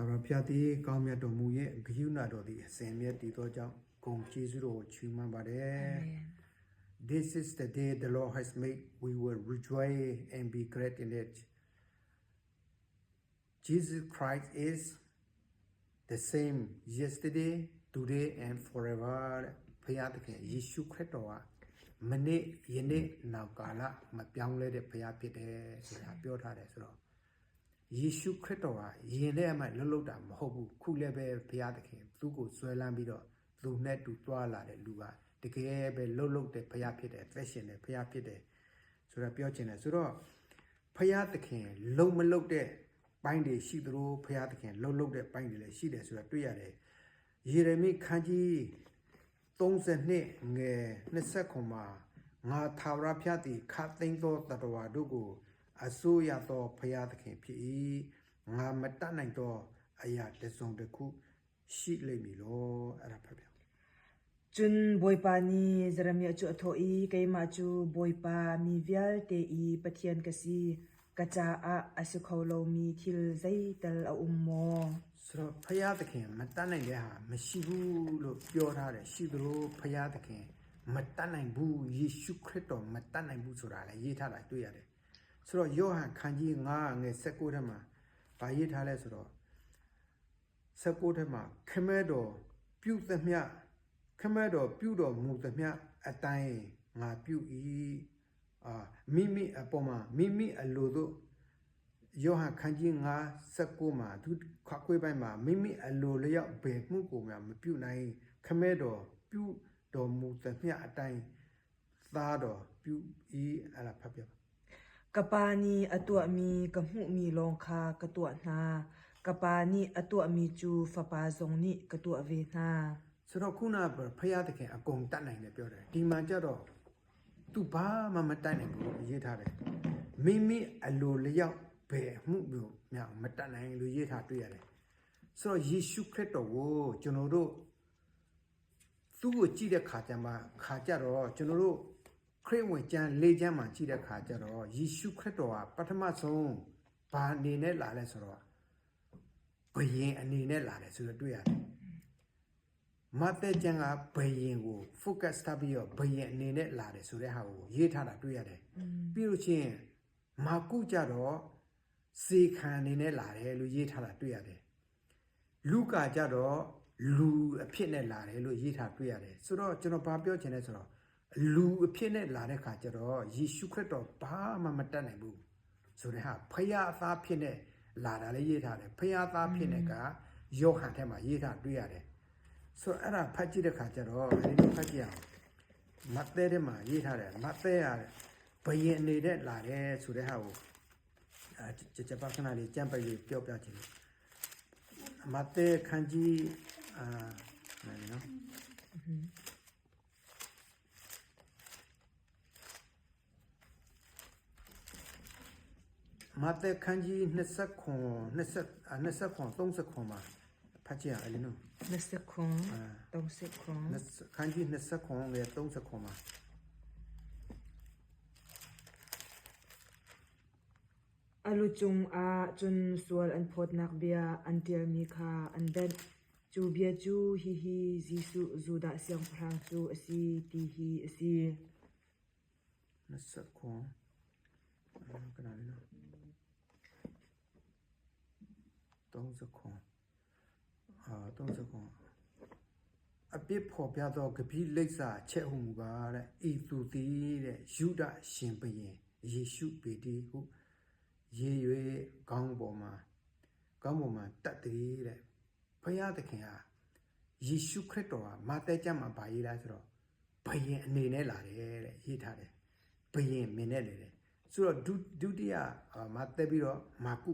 ထာဝရဘုရားသည်ကောင်းမြတ်တော်မူရဲ့ဂရုဏာတော်သည်အစဉ်မြဲတည်သောကြောင့်ဂုဏ်ကျေးဇူးတော်ကိုချီးမွမ်းပါတယ် Amen. This is the day the Lord has made. We will rejoice and be glad in it. Jesus Christ is the same yesterday, today, and forever. ဖခင်သခင်ယေရှုခရစ်တော်ကမနေ့ယနေ့နောက်ကာလမပြောင်းလဲတဲ့ဖခင်ဖြစ်တယ်ဆိုတာပြောထားတယ်ဆိုတော့ ယေရှုခရစ်တော်ကယင်တဲ့အမှလှုပ်လှုပ်တာမဟုတ်ဘူးခုလည်းပဲဖခင်သခင်သူ့ကိုဆွဲလန်းပြီးတော့လူနဲ့တူတွားလာတဲ့လူကတကယ်ပဲလှုပ်လှုပ်တဲ့ဖခင်ဖြစ်တယ်သက်ရှင်တဲ့ဖခင်ဖြစ်တယ်ဆိုတာပြောချင်တယ်ဆိုတော့ဖခင်သခင်လုံမလုံတဲ့ပိုင်းတွေရှိသလိုဖခင်သခင်လှုပ်လှုပ်တဲ့ပိုင်းတွေလည်းရှိတယ်ဆိုတာတွေ့ရတယ်ယေရမိခန်းကြီး32ငယ်20ခုမှာငါသာဝရဖျားသည်ခတ်သိမ်းသောတတဝါတို့ကို အစိုးရသောဖျားသခင်ဖြစ်၏ငါမတတ်နိုင်သောအရာတစ်စုံတစ်ခုရှိလိမ့်မည်လောအဲ့ဒါဖတ်ပြ chun boipa ni zaramia chu atho i keima chu boipa mi vial te i pathian kasi kacha a asikholo mi thil zai tal a ummo ဆိုတော့ဖျားသခင်မတတ်နိုင်တဲ့ဟာမရှိဘူးလို့ပြောထားတယ်ရှိသလိုဖျားသခင်မတတ်နိုင်ဘူးယေရှုခရစ်တော်မတတ်နိုင်ဘူးဆိုတာလည်းရေးထားတာတွေ့ရတယ် ဆိုတော့ယောဟန်ခန်းကြီး9ငယ်16ထဲမှာဗာရေးထားလဲဆိုတော့16ထဲမှာခမဲတော်ပြုသမျှခမဲတော်ပြုတော်မူသမျှအတိုင်းငါပြု၏အာမိမိအပေါ်မှာမိမိအလိုသို့ယောဟန်ခန်းကြီး9 19မှာသူခွခွေးပိုင်းမှာမိမိအလိုလျောက်ဘယ်မှုကိုမှမပြုနိုင်ခမဲတော်ပြုတော်မူသမျှအတိုင်းသားတော်ပြု၏အဲ့ဒါဖတ်ပြပါ kapani atwa mi kamu mi long kha katwa na kapani atwa mi chu fapa zong ni katwa ve na ဆိုတော့ခုနကဖရာသခင်အကုန်တတ်နိုင်တယ်ပြောတယ်ဒီမှာကျတော့သူဘာမှမတတ်နိုင်ဘူးရေးထားတယ်မိမိအလိုလျောက်ဘယ်မှုမျိုးမြောက်မတတ်နိုင်လို့ရေးထားတွေ့ရတယ်ဆိုတော့ယေရှုခရစ်တော်ကိုကျွန်တော်တို့သူ့ကိုကြည့်တဲ့ခါကျမှခါကြတော့ကျွန်တော်တို့ ခရစ်ဝင်ကျမ်းလေးကျမ်းမှာကြည့်တဲ့ခါကျတော့ယေရှုခရစ်တော်ကပထမဆုံးဘာအနေနဲ့လာလဲဆိုတော့ဘယင်အနေနဲ့လာတယ်ဆိုတော့တွေ့ရတယ်မတ်တဲ့ကျန်ကဘယင်ကို focus ထားပြီးတော့ဘယင်အနေနဲ့လာတယ်ဆိုတဲ့ဟာကိုရေးထားတာတွေ့ရတယ်ပြီးလို့ချင်းမာကုကြတော့စေခံအနေနဲ့လာတယ်လို့ရေးထားတာတွေ့ရတယ်လူကာကြတော့လူအဖြစ်နဲ့လာတယ်လို့ရေးထားတွေ့ရတယ်ဆိုတော့ကျွန်တော်ဘာပြောချင်လဲဆိုတော့ လူအဖြစ်နဲ့လာတဲ့ခါကျတော့ယေရှုခရစ်တော်ဘာမှမတတ်နိုင်ဘူးဆိုတဲ့ဟာဖယားအသားဖြစ်နဲ့လာတာလည်းရေးထားတယ်ဖယားသားဖြစ်နဲ့ကယောဟန်ထဲမှာရေးထားတွေ့ရတယ်ဆိုတော့အဲ့ဒါဖတ်ကြည့်တဲ့ခါကျတော့ဒီလိုဖတ်ကြည့်အောင်မတ်တဲထဲမှာရေးထားတယ်မတ်တဲရဘယင်အနေနဲ့လာတယ်ဆိုတဲ့ဟာကိုအဲချက်ချက်ပါခဏလေးကြံပရေးပြောပြချင်တယ်မတ်တဲခန်းကြီးအာနို မတ်တဲခန်းကြီး20ခွန်20 20ခွန်30ခွန်မှာဖတ်ကြည့်ရအောင်လေနော် nasekhon tong sekhon ခန်းကြီး20ခွန်ငယ်30ခွန်မှာ alu chung a chun sual an phot nak bia an tir mi kha an ben chu bia chu hi hi jisu zuda siang phrang chu asi ti hi asi 20ခွန်အာကနာလေးနော် 30ခွန်အာ30ခွန်အပြစ်ဖော်ပြသောကပိလိပ်စာချက်ဟုမူကားတဲ့ဤသူသည်တဲ့ယူဒရှင်ဘုရင်ယေရှုပေတည်ဟုရေ၍ခေါင်းပေါ်မှာခေါင်းပေါ်မှာတတ်တည်းတဲ့ဘုရားသခင်ဟာယေရှုခရစ်တော်ဟာမာသဲကျမ်းမှာဗာရေးလားဆိုတော့ဘုရင်အနေနဲ့လာတယ်တဲ့ရေးထားတယ်ဘယင်မင်းနဲ့လေတယ်ဆိုတော့ဒုဒုတိယအာမတက်ပြီးတော့မာကု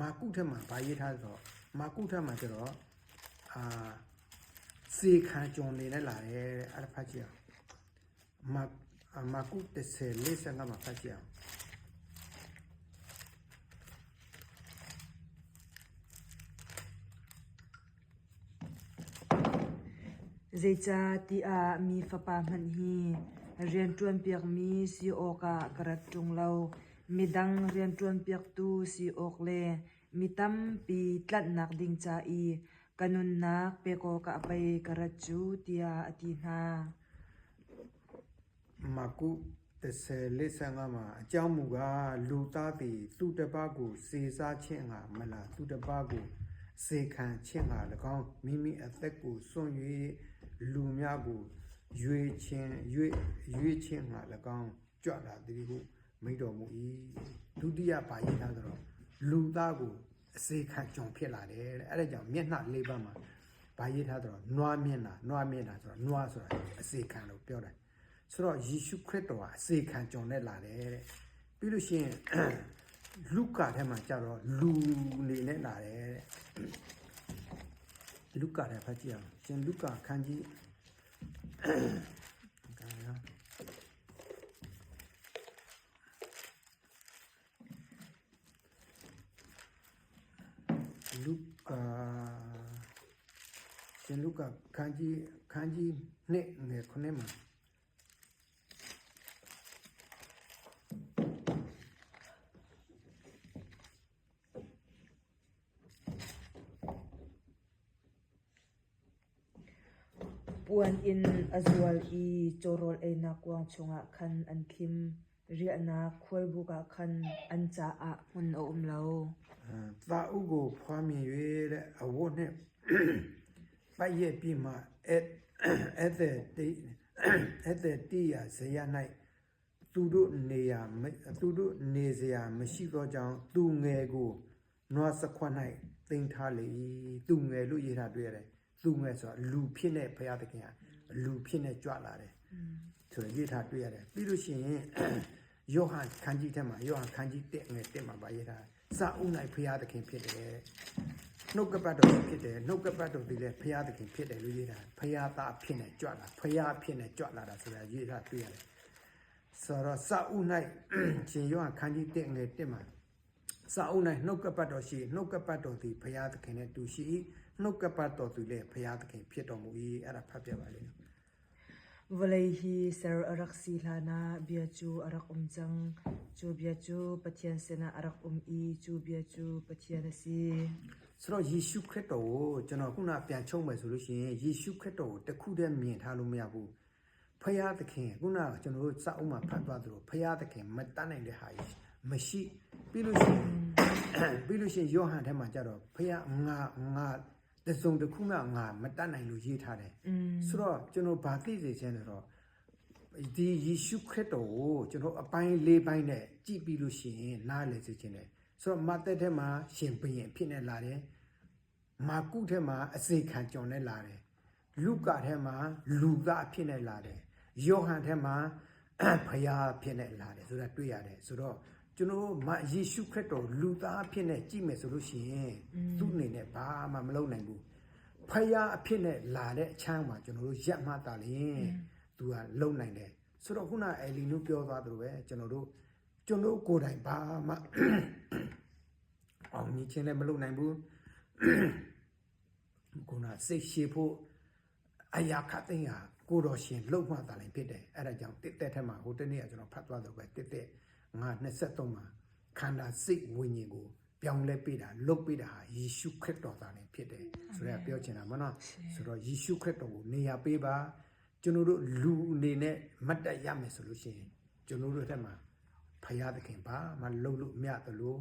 မာကုထက်မှာဗာရေးထားဆိုတော့မာကုထက်မှာကျတော့အာစေခံကြုံနေနဲ့လာတယ်တဲ့အဲ့ဒါဖတ်ကြည့်အောင်မာအာမာကု30 45မှာဖတ်ကြည့်အောင် zeicha ti a mi fapa man hi rian tuan piak mi si oka karat tung lo midang rian tuan piak tu si ok le mitam pi tlat nak ding cha i kanun nak pe ko ka pai karachu tia ati na မာကု30လက်ဆန်ကမှာအကြောင်းမူကားလူသားသည်သူ့တစ်ပါးကိုစေစားခြင်းငါမလားသူ့တစ်ပါးကိုစေခံခြင်းငါ၎င်းမိမိအသက်ကိုစွန့်၍လူများကိုရွေခြင်းရွေရွေခြင်းငါ၎င်းကြွလာသည်ဟု မိန့်တော်မူ၏ဒုတိယပါဠိသားဆိုတော့လူသားကိုအစေခံကြုံဖြစ်လာတယ်တဲ့အဲ့ဒါကြောင့်မျက်နှာလေးပါးမှာဘာရေးထားဆိုတော့နွားမျက်နှာနွားမျက်နှာဆိုတော့နွားဆိုတာအစေခံလို့ပြောတယ်ဆိုတော့ယေရှုခရစ်တော်ဟာအစေခံကြုံနဲ့လာတယ်တဲ့ပြီးလို့ရှိရင်လူကာထဲမှာကျတော့လူနေနဲ့လာတယ်တဲ့လူကာထဲဖတ်ကြည့်အောင်ရှင်လူကာခန်းကြီးကဲ လူကာရှင်လူကာခန်းကြီးခန်းကြီးနှစ်ငယ်ခုနှစ်မှာ puan in azwal i chorol e na kwang chunga khan an thim ria na khwal bu ka khan an cha a hun o um lo သာဥကိုဖွားမြင်၍တဲ့အဝတ်နဲ့ပိုက်ရဲ့ပြီမှာအဲ့အဲ့တဲ့တိအဲ့တဲ့တိရဇယ၌သူတို့နေရသူတို့နေစရာမရှိသောကြောင့်သူငယ်ကိုနွားစခွက်၌တင်ထားလေသူငယ်လို့ရေးထားတွေ့ရတယ်သူငယ်ဆိုတာလူဖြစ်နေဘုရားသခင်ကလူဖြစ်နေကြွလာတယ်ဆိုတော့ရေးထားတွေ့ရတယ်ပြီးလို့ရှိရင်ယောဟန်ခန်းကြီးထဲမှာယောဟန်ခန်းကြီး1ငယ်1မှာပါရေးထား စာအုပ်၌ဘုရားသခင်ဖြစ်တယ်နှုတ်ကပတ်တော်ဖြစ်တယ်နှုတ်ကပတ်တော်ဒီလေဘုရားသခင်ဖြစ်တယ်လို့ရေးထားဘုရားသားဖြစ်နေကြွလာဘုရားဖြစ်နေကြွလာတာဆိုတာရေးထားတွေ့ရတယ်ဆိုတော့စာအုပ်၌ရှင်ယောဟန်ခန်းကြီး1ငယ်1မှာစာအုပ်၌နှုတ်ကပတ်တော်ရှိနှုတ်ကပတ်တော်သည်ဘုရားသခင်နဲ့တူရှိ၏နှုတ်ကပတ်တော်သူလည်းဘုရားသခင်ဖြစ်တော်မူ၏အဲ့ဒါဖတ်ပြပါလိမ့်မယ် valai hi ser arak si hlana bia chu arak um chang chu bia chu pathian sena arak um i chu bia chu pathian si ဆိုတော့ယေရှုခရစ်တော်ကိုကျွန်တော်ခုနပြန်ချုပ်မယ်ဆိုလို့ရှိရင်ယေရှုခရစ်တော်ကိုတခုတည်းမြင်ထားလို့မရဘူးဖယားသခင်ခုနကျွန်တော်တို့စအုပ်မှာဖတ်သွားသလိုဖယားသခင်မတတ်နိုင်တဲ့ဟာကြီးမရှိပြီးလို့ရှိရင်ပြီးလို့ရှိရင်ယောဟန်ထဲမှာကြတော့ဖယားငါငါ တစုံတစ်ခုမှငါမတတ်နိုင်လို့ရေးထားတယ်ဆိုတော့ကျွန်တော်ဗာသိစေချင်တယ်တော့ဒီယေရှုခရစ်တော်ကိုကျွန်တော်အပိုင်း၄ပိုင်းနဲ့ကြည့်ပြီးလို့ရှိရင်နားလည်စေချင်တယ်ဆိုတော့မတ်သက်ထဲမှာရှင်ဘုရင်အဖြစ်နဲ့လာတယ်မာကုထဲမှာအစေခံကြုံနဲ့လာတယ်လူကာထဲမှာလူသားအဖြစ်နဲ့လာတယ်ယောဟန်ထဲမှာဖယားအဖြစ်နဲ့လာတယ်ဆိုတာတွေ့ရတယ်ဆိုတော့ ကျွန်တော်တို့မယေရှုခရစ်တော်လူသားအဖြစ်နဲ့ကြည့်မယ်ဆိုလို့ရှိရင်သူ့အနေနဲ့ဘာမှမလုပ်နိုင်ဘူးဖယားအဖြစ်နဲ့လာတဲ့အချမ်းမှာကျွန်တော်တို့ရက်မှတ်တာလင်သူကလုံနိုင်တယ်ဆိုတော့ခုနအဲလီနုပြောသွားသလိုပဲကျွန်တော်တို့ကျွန်တော်တို့ကိုယ်တိုင်ဘာမှအောင်မြင်ခြင်းလည်းမလုပ်နိုင်ဘူးခုနစိတ်ရှည်ဖို့အရာခတ်သိမ်းဟာကိုတော်ရှင်လှုပ်မှသာလည်းဖြစ်တယ်အဲ့ဒါကြောင့်တစ်သက်ထက်မှာဟိုတနေ့ကကျွန်တော်ဖတ်သွားတော့ပဲတစ်သက် ငါ23မှာခန္ဓာစိတ်ဝိညာဉ်ကိုပြောင်းလဲပေးတာလှုပ်ပေးတာဟာယေရှုခရစ်တော်သာလည်းဖြစ်တယ်ဆိုတော့ပြောချင်တာမနော်ဆိုတော့ယေရှုခရစ်တော်ကိုနေရာပေးပါကျွန်တော်တို့လူအနေနဲ့မတ်တက်ရမယ်ဆိုလို့ရှိရင်ကျွန်တော်တို့ထက်မှာဖရာသခင်ပါမလှုပ်လို့မြတ်တယ်လို့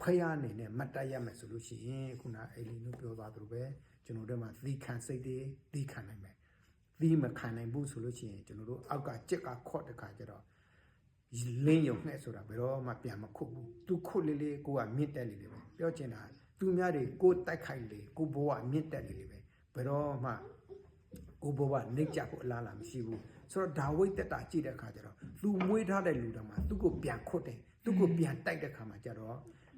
ဖရာအနေနဲ့မတ်တက်ရမယ်ဆိုလို့ရှိရင်ခုနအဲ့လီတို့ပြောသွားသလိုပဲကျွန်တော်တို့မှာသီခံစိတ်တွေသီခံနိုင်မယ်သီမခံနိုင်ဘူးဆိုလို့ရှိရင်ကျွန်တော်တို့အောက်ကကြက်ကခော့တခါကျတော့ လင်းယုံငှဲ့ဆိုတာဘယ်တော့မှပြန်မခုတ်ဘူးသူခုတ်လေးလေးကိုကမြင့်တက်လေးလေးပဲပြောချင်တာသူများတွေကိုတိုက်ခိုက်လေကိုဘဝမြင့်တက်လေးလေးပဲဘယ်တော့မှကိုဘဝနှိမ့်ကြဖို့အလားအလာမရှိဘူးဆိုတော့ဒါဝိတ်တက်တာကြည့်တဲ့အခါကျတော့သူမွေးထားတဲ့လူတော်မှာသူ့ကိုပြန်ခုတ်တယ်သူ့ကိုပြန်တိုက်တဲ့အခါမှာကျတော့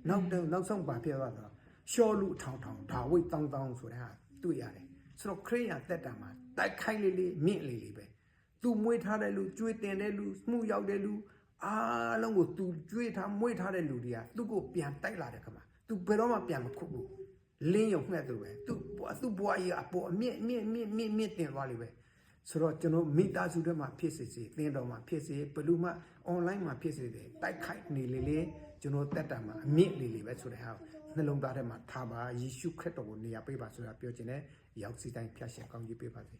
နောက်တော့နောက်ဆုံးပါပြသွားတော့ရှောလူထောင်ထောင်ဒါဝိတ်တောင်းတောင်းဆိုတဲ့ဟာတွေ့ရတယ်ဆိုတော့ခရိယာတက်တာမှာတိုက်ခိုက်လေးလေးမြင့်လေးလေးပဲသူမွေးထားတဲ့လူကျွေးတင်တဲ့လူမှုရောက်တဲ့လူ အားလုံးကိုသူကျွေးထားမွေးထားတဲ့လူတွေကသူ့ကိုပြန်တိုက်လာတဲ့ခါမှာသူဘယ်တော့မှပြန်မခုတ်ဘူးလင်းရုံငှက်သူပဲသူသူ့ဘွားကြီးအပေါ်အမြင့်မြင့်မြင့်မြင့်မြင့်တင်သွားလိမ့်ပဲဆိုတော့ကျွန်တော်မိသားစုတွေမှာဖြစ်စေစေသင်တော်မှာဖြစ်စေဘယ်လူမှ online မှာဖြစ်စေတယ်တိုက်ခိုက်နေလေလေကျွန်တော်တက်တာမှာအမြင့်လေလေပဲဆိုတဲ့ဟာနှလုံးသားထဲမှာထားပါယေရှုခရစ်တော်ကိုနေရာပေးပါဆိုတာပြောခြင်းနဲ့ရောက်စီတိုင်းဖျားရှင်ကောင်းကြီးပေးပါစေ